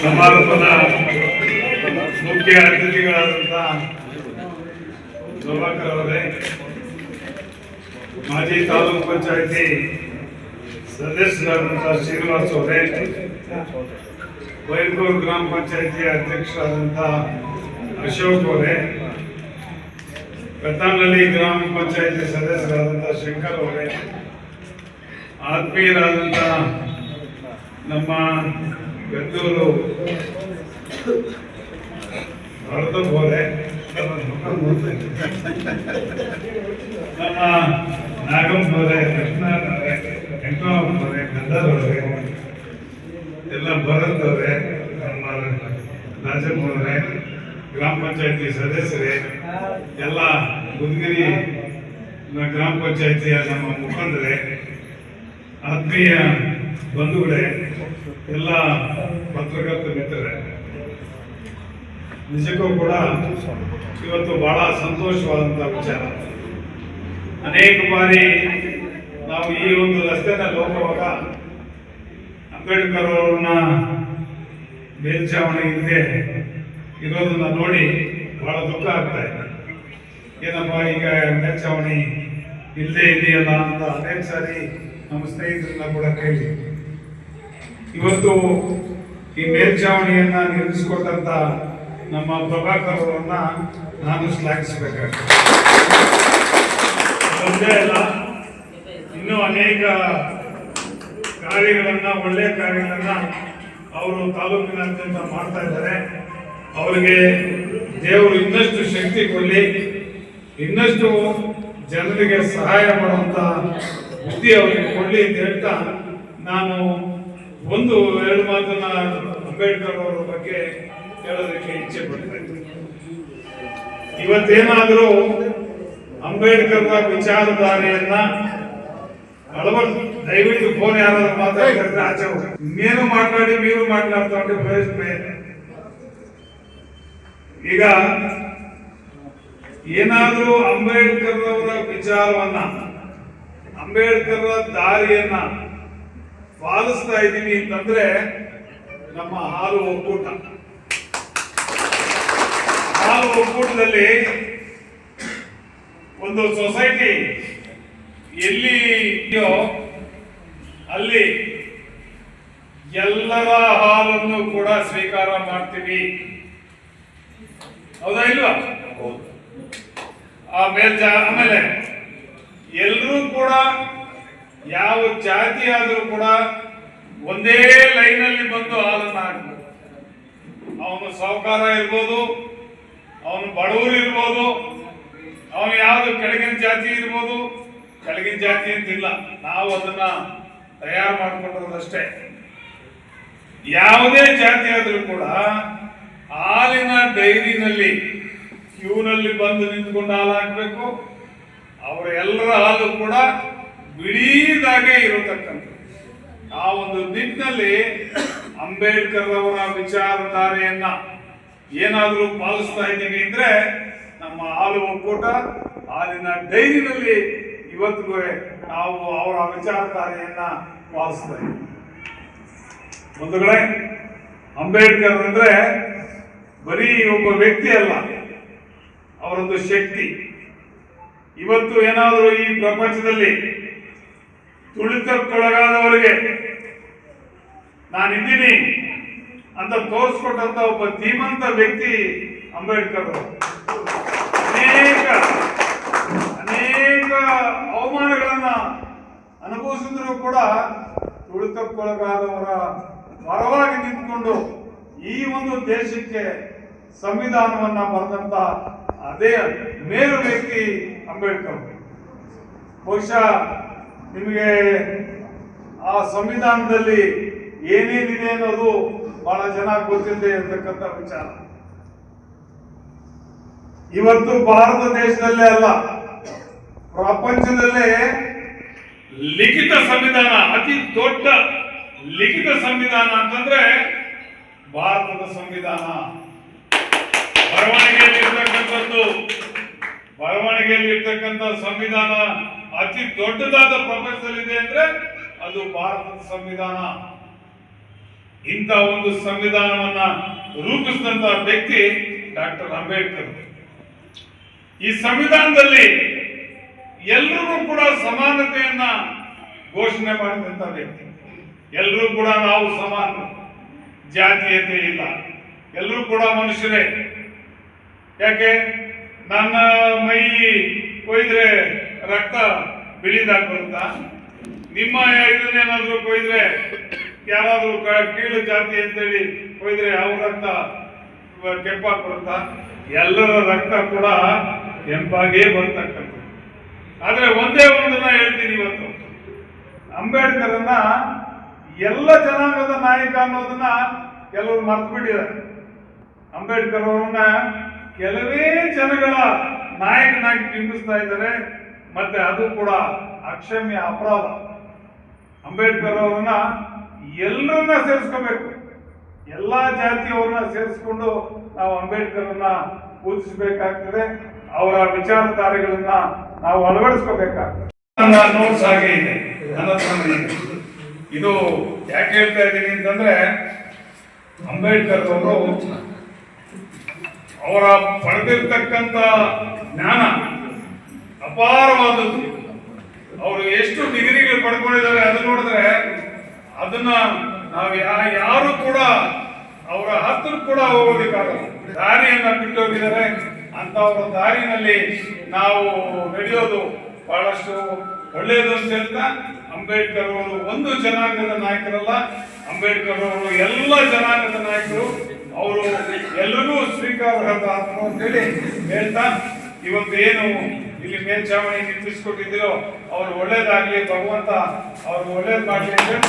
ಸಮಾರಂಭದ ಮುಖ್ಯ ಅತಿಥಿಗಳಾದಂತಹ ಅವರೇ, ಮಾಜಿ ತಾಲೂಕು ಪಂಚಾಯತಿ ಸದಸ್ಯರಾದಂತಹ ಶ್ರೀನಿವಾಸ್ ಅವರೇ ವೈರ್ಗೂರು ಗ್ರಾಮ ಪಂಚಾಯತಿ ಅಧ್ಯಕ್ಷರಾದಂತಹ ಅಶೋಕ್ ಅವರೇ ಕತ್ತಾನಹಳ್ಳಿ ಗ್ರಾಮ ಪಂಚಾಯತಿ ಸದಸ್ಯರಾದಂತಹ ಶಂಕರ್ ಅವರೇ ಆತ್ಮೀಯರಾದಂತಹ ನಮ್ಮ ಗದ್ದೂರು ಭರತಪ್ಪ ಹೋದೆ. ನಮ್ಮ ನಾಗಮ್ಮ ಹೋದೆ, ಕೃಷ್ಣ ವೆಂಕಟಮ್ಮ ಹೋದೆ ಎಲ್ಲ ಭರತ್ ನಮ್ಮ ರಾಜಪ್ಪ ಅವರೇ ಗ್ರಾಮ ಪಂಚಾಯತಿ ಸದಸ್ಯರೇ, ಎಲ್ಲ ಬುದ್ಗಿರಿ ಗ್ರಾಮ ಪಂಚಾಯತಿಯ ನಮ್ಮ ಮುಖಂಡರೇ, ಆತ್ಮೀಯ ಬಂಧುಗಳೇ ಎಲ್ಲ ಪತ್ರಕರ್ತ ಮಿತ್ರರೇ ನಿಜಕ್ಕೂ ಕೂಡ ಇವತ್ತು ಬಹಳ ಸಂತೋಷವಾದಂಥ ವಿಚಾರ. ಅನೇಕ ಬಾರಿ ನಾವು ಈ ಒಂದು ರಸ್ತೆನಲ್ಲಿ ಹೋಗುವಾಗ ಅಂಬೇಡ್ಕರ್ ಅವರನ್ನ ಮೇಲ್ಛಾವಣಿ ಇಲ್ಲದೆ ಇರೋದನ್ನ ನೋಡಿ ಬಹಳ ದುಃಖ ಆಗ್ತಾ ಇದೆ. ಏನಪ್ಪ ಈಗ ಮೇಲ್ಛಾವಣಿ ಇಲ್ಲದೆ ಇದೆಯಲ್ಲ ಅಂತ ಅನೇಕ ಸಾರಿ ನಮ್ಮ ಸ್ನೇಹಿತರನ್ನ ಕೂಡ ಕೇಳಿ. ಇವತ್ತು ಈ ಮೇಲ್ಛಾವಣಿಯನ್ನ ನಿರ್ಮಿಸಿಕೊಟ್ಟಂತ ನಮ್ಮ ಪ್ರಭಾಕರ್ ಅವರನ್ನ ನಾನು ಶ್ಲಾಘಿಸಬೇಕಾಗ್ತದೆ. ಅಲ್ಲ ಇನ್ನೂ ಅನೇಕ ಕಾರ್ಯಗಳನ್ನ, ಒಳ್ಳೆ ಕಾರ್ಯಗಳನ್ನ ಅವರು ತಾಲೂಕಿನಾದ್ಯಂತ ಮಾಡ್ತಾ ಇದ್ದಾರೆ. ಅವರಿಗೆ ದೇವರು ಇನ್ನಷ್ಟು ಶಕ್ತಿ ಕೊಡಲಿ, ಇನ್ನಷ್ಟು ಜನರಿಗೆ ಸಹಾಯ ಮಾಡುವಂತ ಬುದ್ಧಿ ಅವರಿಗೆ ಕೊಡಲಿ ಅಂತ ಹೇಳ್ತಾ ನಾನು ಒಂದು ಎರಡು ಮಾತನ್ನ ಅಂಬೇಡ್ಕರ್ ಅವರ ಬಗ್ಗೆ ಹೇಳೋದಕ್ಕೆ ಇಚ್ಛೆ ಪಡ್ತಾ ಇದ್ದೀನಿ ಇವತ್ತೇನಾದರೂ ಅಂಬೇಡ್ಕರ್ನ ವಿಚಾರಧಾರೆಯನ್ನ ಅಳವಡಿಸ್ ದಯವಿಟ್ಟು ಫೋನ್ ಯಾರಾದ್ರೂ ಮಾತಾಡ್ತಾರೆ ಆಚೆ ಹೋಗಿ ಇನ್ನೇನು ಮಾತಾಡಿ ನೀವು ಮಾತನಾಡ್ತಾ ಉಂಟು ಪ್ರಯೋಜನ ಏನು? ಈಗ ಏನಾದ್ರೂ ಅಂಬೇಡ್ಕರ್ ಅವರ ವಿಚಾರವನ್ನ ಅಂಬೇಡ್ಕರ್ ದಾರಿಯನ್ನ ಪಾಲಿಸ್ತಾ ಇದ್ದೀವಿ ಅಂತಂದ್ರೆ ನಮ್ಮ ಹಾಲು ಒಕ್ಕೂಟ. ಹಾಲು ಒಕ್ಕೂಟದಲ್ಲಿ ಒಂದು ಸೊಸೈಟಿ ಎಲ್ಲಿ ಇದೆಯೋ ಅಲ್ಲಿ ಎಲ್ಲರ ಹಾಲನ್ನು ಕೂಡ ಸ್ವೀಕಾರ ಮಾಡ್ತೀವಿ. ಹೌದಾ ಇಲ್ವಾ? ಆ ಮೇಲ್ಜ ಆಮೇಲೆ ಎಲ್ಲರೂ ಕೂಡ ಯಾವ ಜಾತಿ ಆದರೂ ಕೂಡ ಒಂದೇ ಲೈನಲ್ಲಿ ಬಂದು ಹಾಲನ್ನು ಹಾಕ್ಬೇಕು. ಅವನು ಸಾಹುಕಾರ ಇರ್ಬೋದು, ಅವನು ಬಡವರು ಇರ್ಬೋದು, ಅವನು ಯಾವುದು ಕೆಳಗಿನ ಜಾತಿ ಇರ್ಬೋದು, ಕೆಳಗಿನ ಜಾತಿ ಅಂತಿಲ್ಲ. ನಾವು ಅದನ್ನ ತಯಾರು ಮಾಡಿಕೊಂಡಿರೋದಷ್ಟೇ. ಯಾವುದೇ ಜಾತಿ ಆದರೂ ಕೂಡ ಹಾಲಿನ ಡೈರಿನಲ್ಲಿ ಕ್ಯೂನಲ್ಲಿ ಬಂದು ನಿಂತ್ಕೊಂಡು ಹಾಲು ಹಾಕಬೇಕು. ಅವರೆಲ್ಲರ ಹಾಲು ಕೂಡ ಬಿಡೀದಾಗೆ ಇರತಕ್ಕಂಥ ಆ ಒಂದು ನಿಟ್ಟಿನಲ್ಲಿ ಅಂಬೇಡ್ಕರ್ ಅವರ ವಿಚಾರಧಾರೆಯನ್ನ ಏನಾದರೂ ಪಾಲಿಸ್ತಾ ಇದ್ದೀವಿ ಅಂದ್ರೆ ನಮ್ಮ ಹಾಲು ಒಕ್ಕೂಟ, ಹಾಲಿನ ಡೈರಿನಲ್ಲಿ ಇವತ್ತಿಗೂ ನಾವು ಅವರ ವಿಚಾರಧಾರೆಯನ್ನ ಪಾಲಿಸ್ತಾ ಇದ್ದೀವಿ. ಬಂಧುಗಳೇ, ಅಂಬೇಡ್ಕರ್ ಅಂದ್ರೆ ಬರೀ ಒಬ್ಬ ವ್ಯಕ್ತಿ ಅಲ್ಲ ಅವರೊಂದು ಶಕ್ತಿ. ಇವತ್ತು ಏನಾದರೂ ಈ ಪ್ರಪಂಚದಲ್ಲಿ ತುಳಿತಕ್ಕೊಳಗಾದವರಿಗೆ ನಾನಿದ್ದೀನಿ ಅಂತ ತೋರಿಸ್ಕೊಟ್ಟಂತ ಒಬ್ಬ ಧೀಮಂತ ವ್ಯಕ್ತಿ ಅಂಬೇಡ್ಕರ್. ಅನೇಕ ಅನೇಕ ಅವಮಾನಗಳನ್ನ ಅನುಭವಿಸಿದ್ರು ಕೂಡ ತುಳಿತಕ್ಕೊಳಗಾದವರ ಪರವಾಗಿ ನಿಂತ್ಕೊಂಡು ಈ ಒಂದು ದೇಶಕ್ಕೆ ಸಂವಿಧಾನವನ್ನ ಬರೆದಂತ ಅದೇ ಮೇರು ವ್ಯಕ್ತಿ ಅಂಬೇಡ್ಕರ್. ಬಹುಶಃ ನಿಮಗೆ ಆ ಸಂವಿಧಾನದಲ್ಲಿ ಏನೇನಿದೆ ಅನ್ನೋದು ಬಹಳ ಚೆನ್ನಾಗಿ ಗೊತ್ತಿದೆ ಅಂತಕ್ಕಂಥ ವಿಚಾರ. ಇವತ್ತು ಭಾರತ ದೇಶದಲ್ಲೇ ಅಲ್ಲ, ಪ್ರಪಂಚದಲ್ಲೇ ಲಿಖಿತ ಸಂವಿಧಾನ, ಅತಿ ದೊಡ್ಡ ಲಿಖಿತ ಸಂವಿಧಾನ ಅಂತಂದ್ರೆ ಭಾರತದ ಸಂವಿಧಾನ. ಬರವಣಿಗೆಯಲ್ಲಿ ಇರ್ತಕ್ಕಂಥದ್ದು, ಬರವಣಿಗೆಯಲ್ಲಿ ಇರ್ತಕ್ಕಂಥ ಸಂವಿಧಾನ. ಅತಿ ದೊಡ್ಡದಾದ ಪ್ರಪಂಚದಲ್ಲಿದೆ ಅಂದ್ರೆ ಅದು ಭಾರತದ ಸಂವಿಧಾನ. ಇಂಥ ಒಂದು ಸಂವಿಧಾನವನ್ನ ರೂಪಿಸಿದಂತ ವ್ಯಕ್ತಿ ಡಾಕ್ಟರ್ ಅಂಬೇಡ್ಕರ್. ಈ ಸಂವಿಧಾನದಲ್ಲಿ ಎಲ್ಲರೂ ಕೂಡ ಸಮಾನತೆಯನ್ನ ಘೋಷಣೆ ಮಾಡಿದಂತ ವ್ಯಕ್ತಿ. ಎಲ್ಲರೂ ಕೂಡ ನಾವು ಸಮಾನ. ಜಾತೀಯತೆ ಇಲ್ಲ. ಎಲ್ಲರೂ ಕೂಡ ಮನುಷ್ಯರೇ. ಯಾಕೆ? ನನ್ನ ಮೈ ಕೊಯ್ದ್ರೆ ರಕ್ತ ಬಿಳಿದಾಗ ಬರುತ್ತಾ ನಿಮ್ಮ ಇದನ್ನೇನಾದ್ರೂ ಕೊಯ್ದ್ರೆ, ಯಾರಾದ್ರೂ ಕೀಳು ಜಾತಿ ಅಂತೇಳಿ ಕೊಯ್ದ್ರೆ ಅವ್ರ ರಕ್ತ ಕೆಂಪಾಗಿ ಬರುತ್ತಾ ಎಲ್ಲರ ರಕ್ತ ಕೂಡ ಕೆಂಪಾಗೇ ಬರ್ತಕ್ಕಂಥದ್ದು. ಆದ್ರೆ ಒಂದೇ ಒಂದನ್ನ ಹೇಳ್ತೀನಿ ಇವತ್ತು. ಅಂಬೇಡ್ಕರನ್ನ ಎಲ್ಲ ಜನಾಂಗದ ನಾಯಕ ಅನ್ನೋದನ್ನ ಕೆಲವರು ಮರ್ತು ಬಿಟ್ಟಿದ್ದಾರೆ. ಅಂಬೇಡ್ಕರ್ ಅವರನ್ನ ಕೆಲವೇ ಜನಗಳ ನಾಯಕನಾಗಿ ಬಿಂಬಿಸ್ತಾ ಇದ್ದಾರೆ. ಮತ್ತೆ ಅದು ಕೂಡ ಅಕ್ಷಮ್ಯ ಅಪರಾಧ. ಅಂಬೇಡ್ಕರ್ ಅವರನ್ನ ಎಲ್ಲರನ್ನ ಸೇರಿಸ್ಕೋಬೇಕು. ಎಲ್ಲಾ ಜಾತಿಯವ್ರನ್ನ ಸೇರಿಸ್ಕೊಂಡು ನಾವು ಅಂಬೇಡ್ಕರ್ನ ಪೂಜಿಸಬೇಕಾಗ್ತದೆ. ಅವರ ವಿಚಾರಧಾರೆಗಳನ್ನ ನಾವು ಅಳವಡಿಸ್ಕೋಬೇಕಾಗ್ತದೆ. ನನ್ನ ನೋಟ್ಸ್ ಹಾಗೆ ಇದೆ. ನನ್ನ. ಇದು ಯಾಕೆ ಹೇಳ್ತಾ ಇದ್ದೀನಿ ಅಂತಂದ್ರೆ, ಅಂಬೇಡ್ಕರ್ ಅವರು ಅವರ ಪಡೆದಿರ್ತಕ್ಕಂಥ ಜ್ಞಾನ ಅಪಾರವಾದದ್ದು ಅವರು ಎಷ್ಟು ಡಿಗ್ರಿಗಳು ಪಡ್ಕೊಂಡಿದ್ದಾರೆ ಅದನ್ನ ನೋಡಿದ್ರೆ ಅದನ್ನ ನಾವು ಯಾರು ಕೂಡ ಅವರ ಹತ್ರ ಕೂಡ ಹೋಗೋದಿಕ್ಕಾಗಲ್ಲ. ದಾರಿಯನ್ನ ಬಿಟ್ಟು ಹೋಗಿದ್ದಾರೆ ಅಂತ ಅವರ ದಾರಿನಲ್ಲಿ ನಾವು ನಡೆಯೋದು ಬಹಳಷ್ಟು ಒಳ್ಳೆಯದು ಅಂತ ಹೇಳ್ತಾ ಅಂಬೇಡ್ಕರ್ ಅವರು ಒಂದು ಜನಾಂಗದ ನಾಯಕರಲ್ಲ. ಅಂಬೇಡ್ಕರ್ ಅವರು ಎಲ್ಲ ಜನಾಂಗದ ನಾಯಕರು. ಅವರು ಎಲ್ಲರೂ ಸ್ವೀಕಾರಾರ್ಹ ಅಂತ ಹೇಳಿ ಹೇಳ್ತಾ ಇವತ್ತು ಏನು ಇಲ್ಲಿ ಮೇಲ್ಛಾವಣಿ ನಿರ್ಮಿಸ್ಕೊಟ್ಟಿದ್ದೀರೋ ಅವ್ರು ಒಳ್ಳೇದಾಗ್ಲಿ ಭಗವಂತ ಅವ್ರಿಗೆ ಒಳ್ಳೇದು ಮಾಡಲಿ ಅಂತ